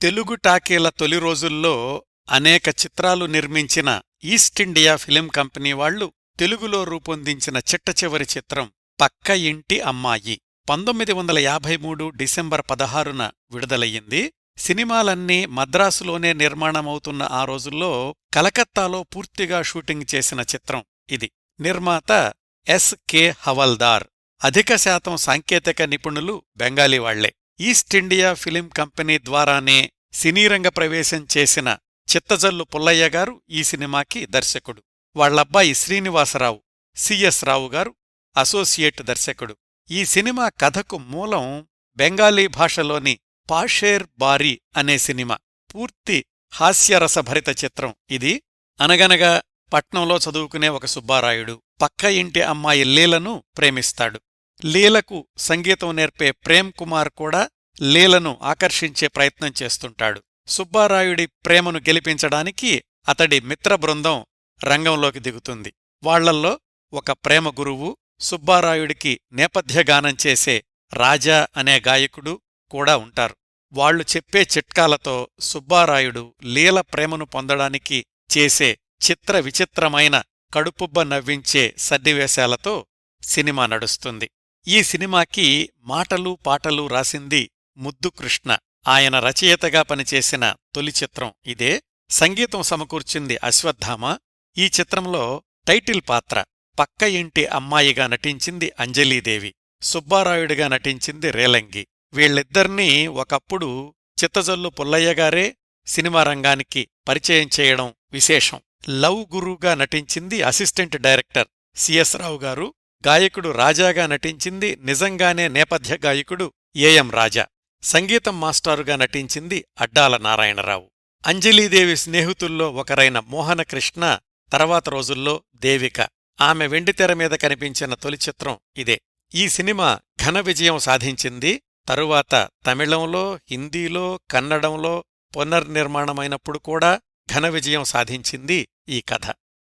తెలుగు టాకీల తొలి రోజుల్లో అనేక చిత్రాలు నిర్మించిన ఈస్ట్ ఇండియా ఫిలిం కంపెనీ వాళ్ళు తెలుగులో రూపొందించిన చిట్టచివరి చిత్రం పక్క ఇంటి అమ్మాయి పంతొమ్మిది వందల యాభై మూడు డిసెంబర్ పదహారున విడుదలయ్యింది. సినిమాలన్నీ మద్రాసులోనే నిర్మాణమవుతున్న ఆ రోజుల్లో కలకత్తాలో పూర్తిగా షూటింగ్ చేసిన చిత్రం ఇది. నిర్మాత ఎస్ కె హవల్దార్. అధిక శాతం సాంకేతిక నిపుణులు బెంగాలీ వాళ్ళే. ఈస్ట్ ఇండియా ఫిలిం కంపెనీ ద్వారానే సినీరంగ ప్రవేశం చేసిన చిత్తజల్లు పుల్లయ్య గారు ఈ సినిమాకి దర్శకుడు. వాళ్ళబ్బాయి శ్రీనివాసరావు సిఎస్ రావు గారు అసోసియేట్ దర్శకుడు. ఈ సినిమా కథకు మూలం బెంగాలీ భాషలోని పాషేర్ బారి అనే సినిమా. పూర్తి హాస్యరసభరిత చిత్రం ఇది. అనగనగా పట్నంలో చదువుకునే ఒక సుబ్బారాయుడు పక్క ఇంటి అమ్మాయి లీలను ప్రేమిస్తాడు. లీలకు సంగీతం నేర్పే ప్రేమ్ కుమార్ కూడా లీలను ఆకర్షించే ప్రయత్నం చేస్తుంటాడు. సుబ్బారాయుడి ప్రేమను గెలిపించడానికి అతడి మిత్రబృందం రంగంలోకి దిగుతుంది. వాళ్ళల్లో ఒక ప్రేమ గురువు సుబ్బారాయుడికి నేపథ్యగానం చేసే రాజా అనే గాయకుడు కూడా ఉంటారు. వాళ్ళు చెప్పే చిట్కాలతో సుబ్బారాయుడు లీల ప్రేమను పొందడానికి చేసే చిత్ర విచిత్రమైన కడుపుబ్బ నవ్వించే సన్నివేశాలతో సినిమా నడుస్తుంది. ఈ సినిమాకి మాటలు పాటలు రాసింది ముద్దు కృష్ణ. ఆయన రచయితగా పనిచేసిన తొలి చిత్రం ఇదే. సంగీతం సమకూర్చింది అశ్వత్థామ. ఈ చిత్రంలో టైటిల్ పాత్ర పక్క ఇంటి అమ్మాయిగా నటించింది అంజలీదేవి. సుబ్బారాయుడిగా నటించింది రేలంగి. వీళ్ళిద్దర్నీ ఒకప్పుడు చిత్తజల్లు పుల్లయ్యగారే సినిమా రంగానికి పరిచయం చేయడం విశేషం. లవ్ గురుగా నటించింది అసిస్టెంట్ డైరెక్టర్ సిఎస్ రావు గారు. గాయకుడు రాజాగా నటించింది నిజంగానే నేపథ్య గాయకుడు ఏఎం రాజా. సంగీతం మాస్టారుగా నటించింది అడ్డాల నారాయణరావు. అంజలీదేవి స్నేహితుల్లో ఒకరైన మోహనకృష్ణ తర్వాత రోజుల్లో దేవిక. ఆమె వెండితెర మీద కనిపించిన తొలి చిత్రం ఇదే. ఈ సినిమా ఘన విజయం సాధించింది. తరువాత తమిళంలో హిందీలో కన్నడంలో పునర్నిర్మాణమైనప్పుడు కూడా ఘన విజయం సాధించింది ఈ కథ.